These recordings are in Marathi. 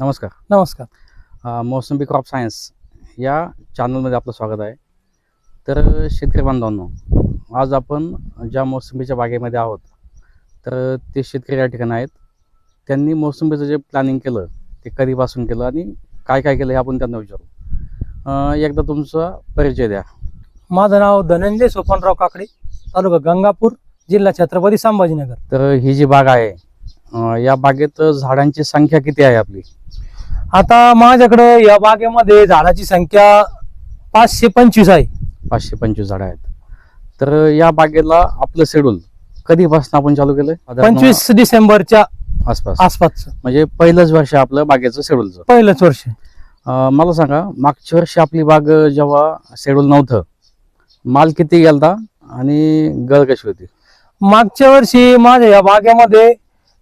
नमस्कार. नमस्कार. अ, मोसंबी क्रॉप सायन्स या चॅनलमध्ये आपलं स्वागत आहे. तर शेतकरी बांधवांनो आज आपण ज्या मोसंबीच्या बागेमध्ये आहोत तर ते शेतकरी या ठिकाणी आहेत. त्यांनी मोसंबीचं जे प्लॅनिंग केलं ते कधीपासून केलं आणि काय काय केलं हे आपण त्यांना विचारू. अ, एकदा तुमचा परिचय द्या. माझं नाव धनंजय सोपानराव काकडे तालुका गंगापूर जिल्हा छत्रपती संभाजीनगर. तर ही जी बाग आहे या बागेत झाडांची संख्या किती आहे आपली? आता माझ्याकडे या बागेमध्ये झाडाची संख्या पाचशे पंचवीस आहे. पाचशे पंचवीस झाडं आहेत. तर या बागेला आपलं शेड्यूल कधीपासून आपण चालू केलं पंचवीस डिसेंबरच्या आसपास. आसपासचं म्हणजे पहिलंच वर्ष आपलं बागेचं शेड्यूलचं. पहिलंच वर्ष. मला सांगा मागच्या वर्षी आपली बाग जेव्हा शेड्यूल नव्हतं माल किती गेलता आणि गळ कशी होती? मागच्या वर्षी माझ्या या बागेमध्ये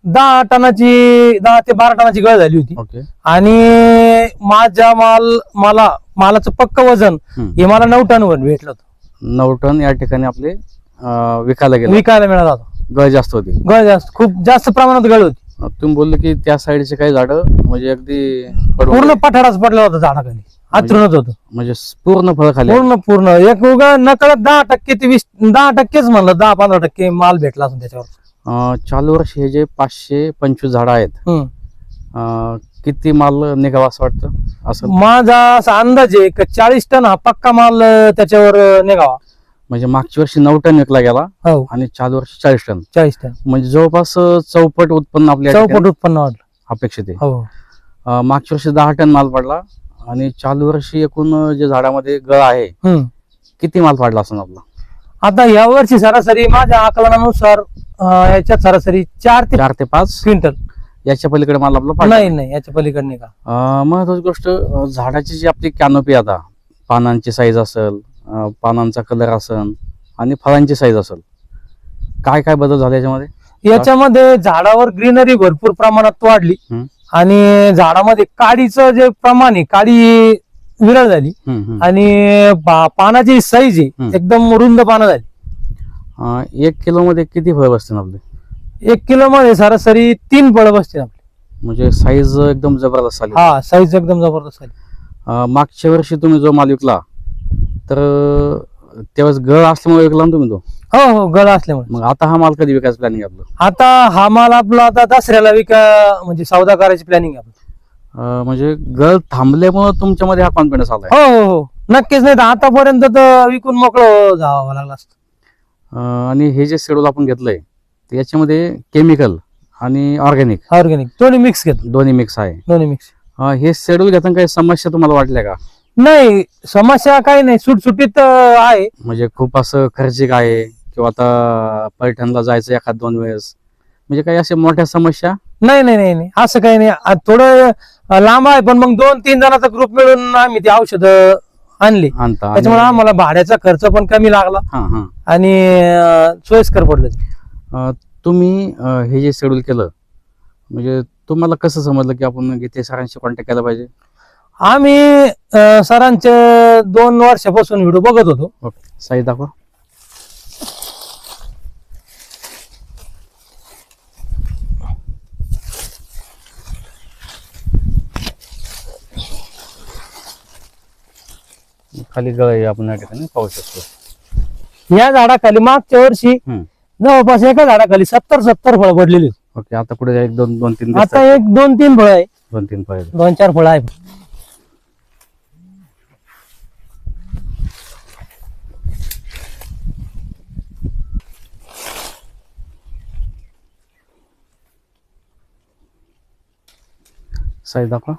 दहा टनाची दहा ते बारा टनाची गळ झाली होती. आणि माझ्या माल मला मालाचं पक्क वजन. हे मला नऊ टनवर भेटलं होतं. नऊ टन या ठिकाणी आपले विकायला गेले. विकायला मिळाला होता. गळ जास्त होती. गळ जास्त खूप जास्त प्रमाणात गळ होती. तुम्ही बोलले की त्या साईडचे काही झाडं म्हणजे अगदी पूर्ण. पठाराच पडला होता झाडाखाली. आचरणच होतं. म्हणजे पूर्ण फळ खाली पूर्ण पूर्ण. एक उगा नकळत दहा टक्के ते वीस दहा टक्केच म्हणलं दहा पंधरा टक्के माल भेटला असून त्याच्यावर. चालू वर्ष हे जे पाचशे पंचवीस झाडं आहेत. अं, किती माल निघावा असं वाटतं? असं माझा असा अंदाज आहे की चाळीस टन हा पक्का माल अं, त्याच्यावर अं, निघावा. म्हणजे मागच्या वर्षी नऊ टन विकला गेला हो. आणि चालू वर्षी चाळीस टन. चाळीस टन. म्हणजे जवळपास अं, चौपट उत्पन्न आपल्या चौपट उत्पन्न वाढलं. अपेक्षित आहे. हो. अं, मागच्या वर्षी दहा टन माल पडला आणि चालू वर्षी एकूण अं, जे झाडामध्ये गळ आहे हम्म. किती माल पडला असं आपला? आता या वर्षी सरासरी माझ्या आकलनानुसार अं, याच्यात सरासरी चार ते चार ते पाच? क्विंटल. याच्या पलीकडे माल आपला पडला नाही नाही याच्या पलीकडे नाही का? अं, महत्वाची गोष्ट अं, झाडाची जी आपली कॅनोपी आता पानांची साईज असेल अं, पानांचा कलर असेल आणि फळांची साईज असेल काय काय बदल झाले याच्यामध्ये? याच्यामध्ये झाडावर ग्रीनरी भरपूर प्रमाणात वाढली हम्म. आणि झाडामध्ये काडीचं जे प्रमाण आहे काडी विरळ झाली. आणि पा- पानाची साईज आहे. एकदम रुंद पानं झाली. अं, एक किलो मध्ये किती फळ बसतील आपले? एक किलो मध्ये सरासरी तीन फळं बसतील आपली. म्हणजे साईज एकदम जबरदस्त आली. हा साईज एकदम जबरदस्त आली. अं, मागच्या वर्षी तुम्ही जो माल विकला तर अं, त्यावेळेस गळ असल्यामुळे विकला ना तुम्ही तो? हो हो गळा असल्यामुळे. मग आता हा माल कधी विकायचं प्लॅनिंग आपलं? आता हा माल आपला आता दसऱ्याला विका म्हणजे सौदा करायची प्लॅनिंग आहे आपली. म्हणजे गळ थांबल्यामुळे तुमच्यामध्ये हा कॉन्फिडन्स आलाय. हो हो हो. नक्कीच नाही तर आतापर्यंत तर विकून मोकळं जावं लागलं असतं. आणि हे जे शेड्यूल आपण घेतलंय ते याच्यामध्ये केमिकल आणि ऑर्गॅनिक ऑर्गॅनिक दोन्ही मिक्स घेतलं. दोन्ही मिक्स आहे. दोन्ही मिक्स अं, हे शेड्यूल घेताना काही समस्या तुम्हाला वाटल्या का? नाही समस्या काही नाही. सुटसुटीत अं, आहे. म्हणजे खूप असं खर्चिक आहे किंवा आता पैठणला जायचं एखाद दोन वेळेस. म्हणजे काही अशा मोठ्या समस्या? नाही नाही नाही नाही. असं काही नाही. आ, थोडं अं, लांब आहे पण मग दोन तीन जणांचा ग्रुप मिळून आम्ही ती औषधं आणली. आणता आणि- त्याच्यामुळे आम्हाला भाड्याचा खर्च पण कमी लागला. हा हा. आणि अं, सोयीस्कर पडलं ते. अं, तुम्ही अं, हे जे शेड्यूल केलं म्हणजे तुम्हाला कसं समजलं की आपण गीते सरांशी कॉन्टॅक्ट केला पाहिजे? आम्ही अं, सरांचे दोन वर्षापासून व्हिडिओ बघत होतो. ओके. साई दाखवा. खाली गळ आपण या ठिकाणी पाहू शकतो या झाडाखाली मागच्या वर्षी. जवळपास एका झाडाखाली सत्तर सत्तर फळं पडलेली. ओके आता पुढे एक दोन दोन तीन आता. एक दोन तीन फळं आहे दोन तीन फळे दोन चार फळं आहे साई दाखवा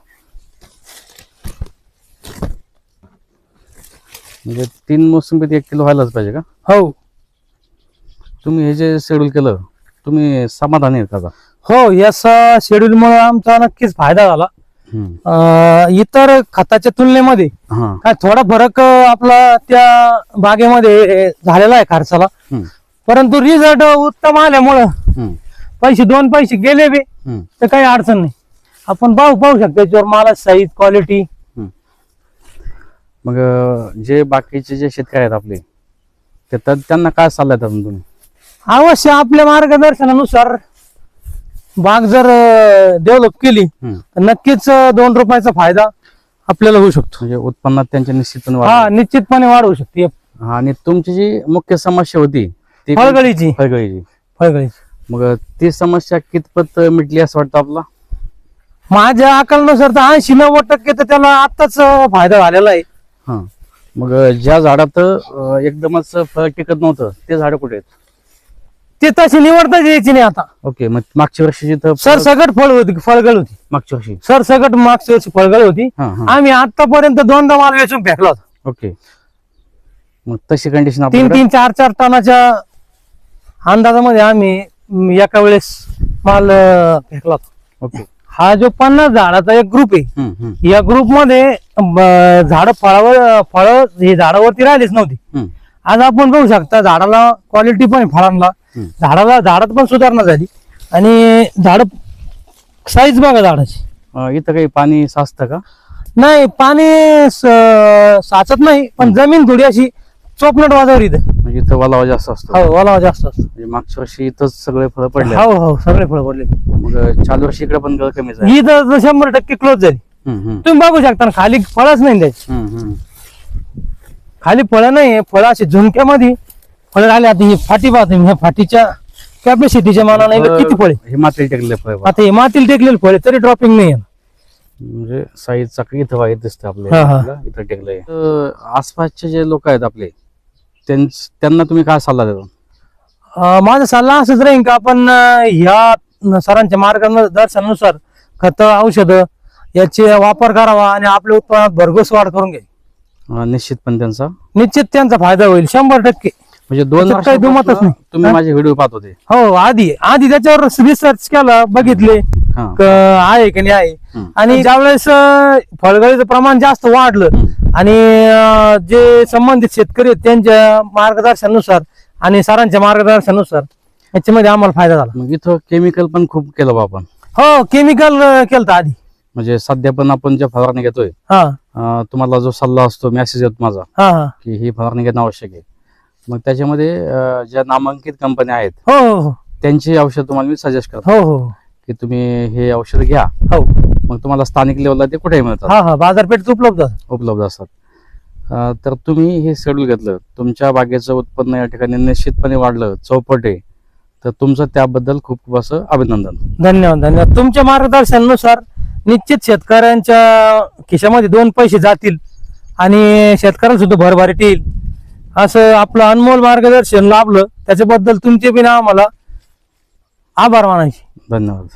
म्हणजे तीन मोसंबीत एक किलो व्हायलाच पाहिजे का हो तुम्ही हे जे शेड्यूल केलं तुम्ही समाधानी आहेत का? हो या शेड्यूल मुळे आमचा नक्कीच फायदा झाला हम्म. अं, इतर खताच्या तुलनेमध्ये हा काय थोडा फरक अं, आपला त्या बागेमध्ये झालेला आहे खर्चाला हम्म. परंतु रिझल्ट उत्तम आल्यामुळं हम्म. पैसे दोन पैसे गेले बी हम्म. तर काही अडचण नाही आपण पाहू पाहू शकतो याच्यावर माला साईज क्वालिटी मग जे बाकीचे जे शेतकरी आहेत आपले ते तर त्यांना काय सल्ला देतात तुम्ही? अवश्य आपल्या मार्गदर्शनानुसार बाग जर डेव्हलप केली हम्म. तर नक्कीच अं, दोन रुपयाचा फायदा आपल्याला होऊ शकतो. म्हणजे उत्पन्नात त्यांच्या निश्चितपणे वाढ हा होईल. निश्चितपणे वाढ होऊ शकते. हा, आणि तुमची जी मुख्य समस्या होती ती फळगळीची. फळगळीची. फळगळीची. मग ती समस्या कितपत मिटली असं वाटतं आपला माझ्या अकलनुसार तर ऐंशी नव्वद टक्के तर त्याला आताच फायदा झालेला आहे. हा. मग ज्या झाडात अं, एकदमच फळ टिकत नव्हतं ते झाड कुठे आहेत? ते तशी निवडताच यायची नाही आता. ओके मग मागच्या वर्षी जिथं सर सगट फळ होती फळगळ होती. मागच्या वर्षी? सर सगट मागच्या वर्षी फळगळ होती. हा हा. आम्ही आतापर्यंत दोनदा माल वेचून फेकला होता. ओके. मग तशी कंडिशन तीन तीन चार चार टनाच्या अंदाजामध्ये आम्ही म, एका वेळेस माल अं, फेकला होता. ओके. हा जो पन्नास झाडाचा एक ग्रुप आहे हम्म, हम्म, या ग्रुपमध्ये झाड फळावर फळ हे झाडावरती राहिलीच नव्हती. आज आपण बघू शकता झाडाला क्वालिटी पण फळांना. झाडाला झाडात पण सुधारणा झाली. आणि झाड साईज बघा झाडाची. इथं काही पाणी साचतं का? नाही पाणी साचत नाही पण जमीन थोडी अशी चोपनट वाजावर इथं. म्हणजे इथं वलावा जास्त असतो. हो ओलावा जास्त असतो. म्हणजे मागच्या वर्षी इथंच सगळे फळं पडले. हो हो सगळे फळ पडले. मग चालू वर्षी इकडे पण कमीच आहे इथं शंभर टक्के क्लोज झाली. तुम्ही बघू शकता ना खाली फळच नाही त्याची. खाली फळं नाही फळं अशी झुणक्यामध्ये फळं राहिले आता ही फाटी पाहते ह्या फाटीच्या कॅपॅसिटीच्या मानाने किती फळे हे टेकले फळ बघा. आता हे मातील टेकलेले फळे तरी ड्रॉपिंग नाही. म्हणजे साईज चाकरी इथं वाईट दिसतं. आपल्याला इथं टेकलंय आसपासचे जे लोक आहेत आपले त्यांना तुम्ही काय सल्ला देता माझा सल्ला असंच राहील का आपण ह्या सरांच्या मार्गदर्शनानुसार खत औषध याचे वापर करावा आणि आपल्या उत्पन्नात भरघोस वाढ करून घ्यावी. अं, निश्चितपणे त्यांचा. निश्चित त्यांचा फायदा होईल शंभर टक्के. म्हणजे दोन त्याच्यात काही दुमतच नाही. तुम्ही? माझे व्हिडिओ पाहत होते. हो आधी आधी त्याच्यावर रिसर्च केला बघितले. हा. क- आहे की नाही आहे. हम्म. आणि ज्यावेळेस अं, फळगळीचं प्रमाण जास्त वाढलं. आणि अं, जे संबंधित शेतकरी आहेत त्यांच्या मार्गदर्शनानुसार आणि सरांच्या मार्गदर्शनानुसार याच्यामध्ये आम्हाला फायदा झाला. मग इथं केमिकल पण खूप केलं बा आपण. हो केमिकल केलं आधी. म्हणजे सध्या पण आपण ज्या फवारणी घेतोय हा. अं, तुम्हाला जो सल्ला असतो मेसेज येतो माझा हा हा. की ही फवारणी घेणं आवश्यक आहे. मग त्याच्यामध्ये अं, ज्या नामांकित कंपन्या आहेत हो हो हो. त्यांची औषध तुम्हाला मी सजेस्ट करतो. हो हो. की तुम्ही हे औषध घ्या. हो. मग तुम्हाला स्थानिक लेवलला ते कुठेही मिळतात. हा हा. बाजारपेठेत उपलब्ध आहे. उपलब्ध असतात. अं, तर तुम्ही हे शेड्यूल घेतलं तुमच्या बागेचं उत्पन्न या ठिकाणी निश्चितपणे वाढलं चौपट तर तुमचं त्याबद्दल खूप खूप असं अभिनंदन. धन्यवाद धन्यवाद. तुमच्या मार्गदर्शनानुसार निश्चित शेतकऱ्यांच्या खिशामध्ये दोन पैसे जातील आणि शेतकऱ्यांना सुद्धा भरभराट येईल. असं आपलं अनमोल मार्गदर्शन लाभलं. त्याच्याबद्दल तुमचे बिना आम्हाला आभार मानायचे. धन्यवाद.